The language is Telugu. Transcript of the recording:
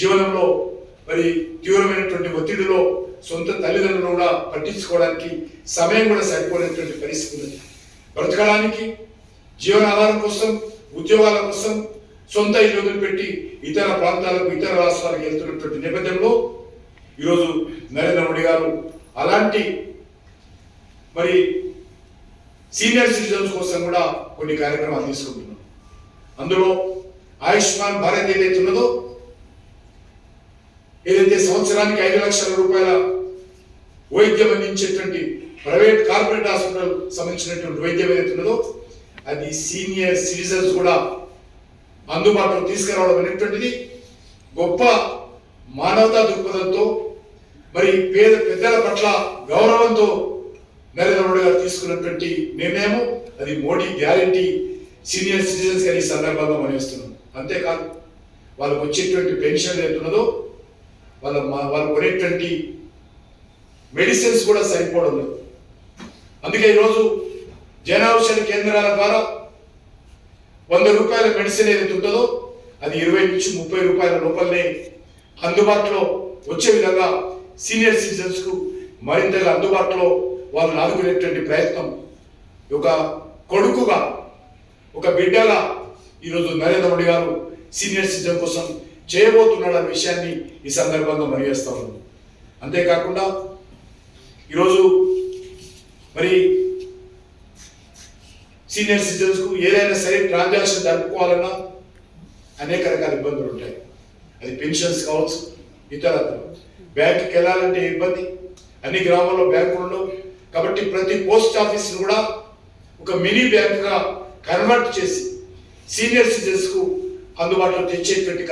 జీవనంలో మరి తీవ్రమైనటువంటి ఒత్తిడిలో సొంత తల్లిదండ్రులు కూడా పట్టించుకోవడానికి సమయం కూడా సరిపోయినటువంటి పరిస్థితి ఉంది బ్రతకడానికి జీవనాధారం కోసం ఉద్యోగాల కోసం సొంత ఇల్లు వదిలిపెట్టి ఇతర ప్రాంతాలకు ఇతర రాష్ట్రాలకు వెళ్తున్నటువంటి నేపథ్యంలో ఈరోజు నరేంద్ర మోడీ గారు అలాంటి మరి సీనియర్ సిటిజన్స్ కోసం కూడా కొన్ని కార్యక్రమాలు తీసుకుంటున్నాం అందులో ఆయుష్మాన్ భారత్ ఏదైతే ఉన్నదో ఏదైతే సంవత్సరానికి ఐదు లక్షల రూపాయల వైద్యం అందించేటువంటి ప్రైవేట్ కార్పొరేట్ హాస్పిటల్ సంబంధించినటువంటి వైద్యం ఏదైతే ఉన్నదో అది సీనియర్ సిటిజన్స్ కూడా అందుబాటులో తీసుకురావడం అనేటువంటిది గొప్ప మానవతా దృక్పథంతో మరి పేద పెద్దల పట్ల గౌరవంతో నరేంద్ర మోడీ గారు తీసుకున్నటువంటి నిర్ణయం అది మోడీ గ్యారంటీ సీనియర్ సిటిజన్స్ గారి ఈ సందర్భంగా మనవిస్తున్నాం అంతేకాదు వాళ్ళకు వచ్చేటువంటి పెన్షన్ ఏతున్నదో వాళ్ళ వాళ్ళు కొనేటువంటి మెడిసిన్స్ కూడా సరిపోవడం లేదు. అందుకే ఈరోజు జన ఔషధ కేంద్రాల ద్వారా వంద రూపాయల మెడిసిన్ ఏదైతే ఉంటుందో అది ఇరవై నుంచి ముప్పై రూపాయల లోపలనే అందుబాటులో వచ్చే విధంగా సీనియర్ సిటిజన్స్కు మరింత మరింతగా అందుబాటులో వాళ్ళని ఆదుకునేటువంటి ప్రయత్నం ఒక కొడుకుగా ఒక బిడ్డగా ఈరోజు నరేంద్ర మోడీ గారు సీనియర్ సిటిజన్ కోసం చేయబోతున్నాడు అనే విషయాన్ని ఈ సందర్భంగా మనవేస్తా ఉంది అంతేకాకుండా ఈరోజు మరి సీనియర్ సిటిజన్స్కు ఏదైనా సరే ట్రాన్సాక్షన్ జరుపుకోవాలన్నా అనేక రకాల ఇబ్బందులు ఉంటాయి. అది పెన్షన్స్ కావచ్చు ఇతర బ్యాంకుకి వెళ్ళాలంటే ఇబ్బంది అన్ని గ్రామాల్లో బ్యాంకులు ఉండవు కాబట్టి ప్రతి పోస్ట్ ఆఫీస్ కూడా ఒక మినీ బ్యాంక్గా కన్వర్ట్ చేసి సీనియర్ సిటిజన్స్కు అందుబాటులో తెచ్చేటువంటి